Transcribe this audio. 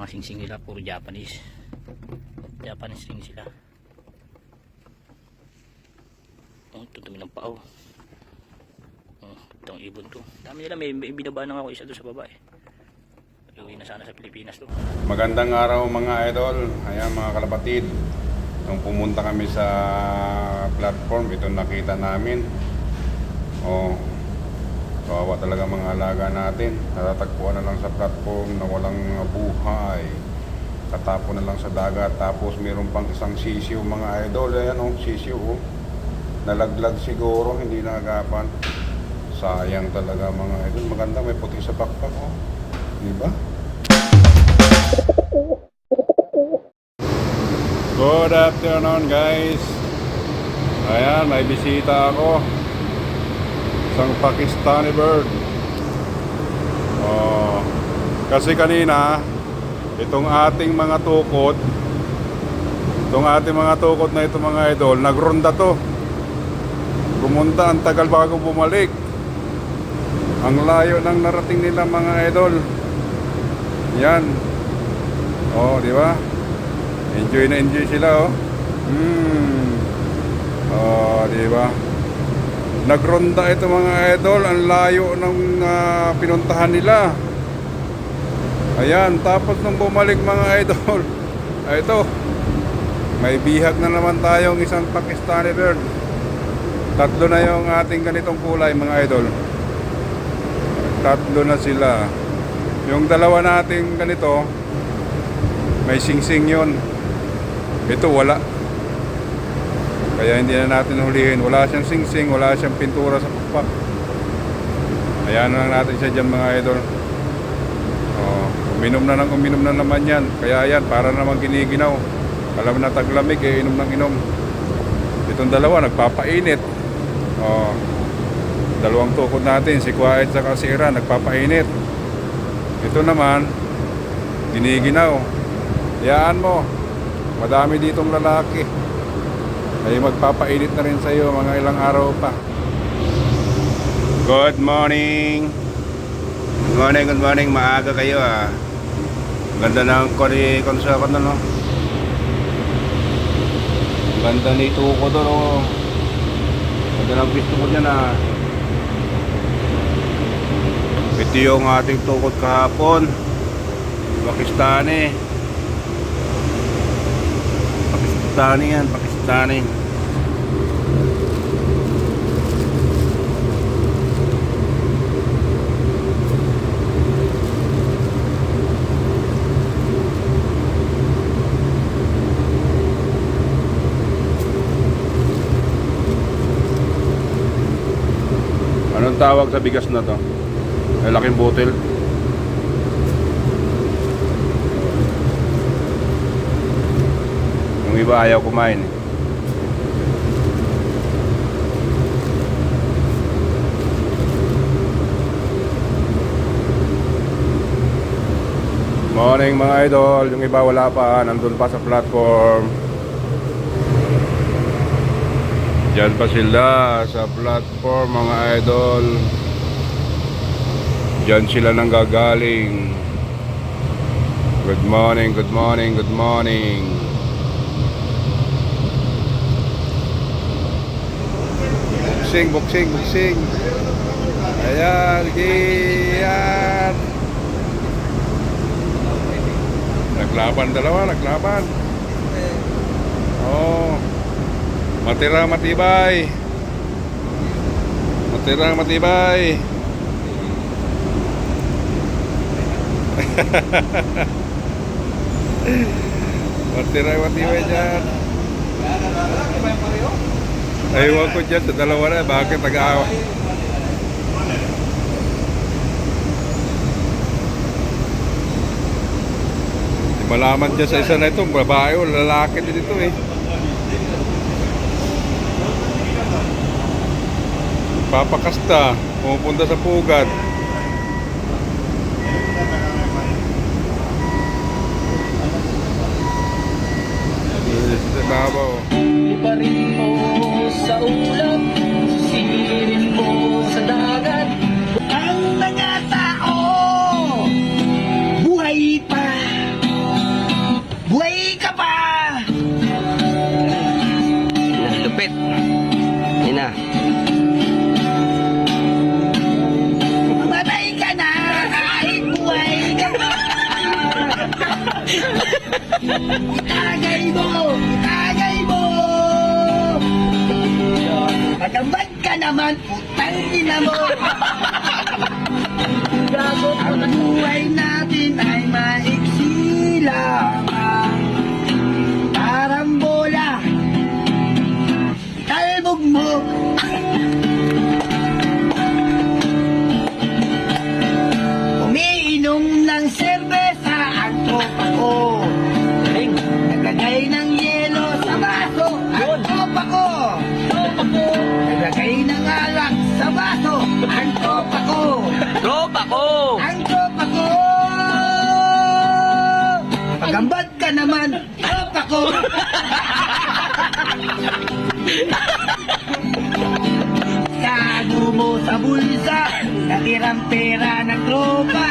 mga singsing nila puro Japanese Japanese ring sila oh ito dumi ng pao oh itong ibon to dami nila may, may binaba na ako isa doon sa baba eh Uwi na sana sa Pilipinas to Magandang araw mga idol. Ayan mga kalapatid. Nung pumunta kami sa platform, ito nakita namin. Oh, kawawa talaga mga alaga natin. Natatagpuan na lang sa platform na walang buhay. Katapon na lang sa dagat. Tapos meron pang isang sisiw mga idol. Ayan oh, sisiw oh. Nalaglag siguro, hindi naagapan. Sayang talaga mga idol. Maganda may puti sa backpack oh. Di ba? Good afternoon guys Ayan, may bisita ako Isang Pakistani bird oh, Kasi kanina Itong ating mga tukot Itong ating mga tukot na ito mga idol Nagronda to Pumunta ang tagal bago bumalik Ang layo ng narating nila mga idol Yan Oh, di ba? Enjoy na enjoy sila oh. Hmm. Oh, di ba? Nagronda ito mga idol, ang layo ng ah, pinuntahan nila. Ayan, tapos nung bumalik mga idol, ay ito, may bihag na naman tayong isang Pakistani bird. Tatlo na yung ating ganitong kulay mga idol. Tatlo na sila. Yung dalawa nating ganito, may singsing yon ito wala kaya hindi na natin hulihin. Wala siyang singsing wala siyang pintura sa pakpak. Na lang natin siya dyan mga idol. Oh, uminom na ng uminom na naman yan. Kaya yan para naman giniginaw. Alam na taglamig eh inom ng inom. Itong dalawa nagpapainit. Oh, dalawang tukod natin si Kuwait sa si Iran nagpapainit. Ito naman giniginaw. Yaan mo. Madami ditong lalaki. Ay magpapainit na rin sa iyo mga ilang araw pa. Good morning. Good morning, good morning. Maaga kayo ah. Ganda ng kori konsa ko no. Ganda nito ko doon oh. Ganda ng gusto ko dyan ah. Ito yung ating tukod kahapon. Pakistani. Pakistani yan, Pakistani. Anong tawag sa bigas na to? Ay, laking butil. Yung iba ayaw kumain. eh. Morning mga idol. Yung iba wala pa. Nandun pa sa platform. Diyan pa sila sa platform mga idol. Diyan sila nang gagaling. Good morning, good morning, good morning. Buksing, buksing, buksing. Ayan, yan. Naglaban dalawa, naglaban. Oh. Matira matibay. Matira matibay. Matira matibay dyan. Aywan ko dyan sa dalawa na. Bakit nag-aawa? Malaman dyan sa isa na ito. Babae o lalaki din ito eh. Papakasta. Pumupunta sa pugat. Davao. Ibarin mo sa ulap, Yun na. Mamatay ka na! Ay, buhay ka! Tagay mo! Tagay mo! Matamad ka naman! Putang ina mo! Gago ang buhay natin ay maiksi. Pagambad ka naman. Tropa ko Tago mo sa bulsa. Natirang pera ng tropa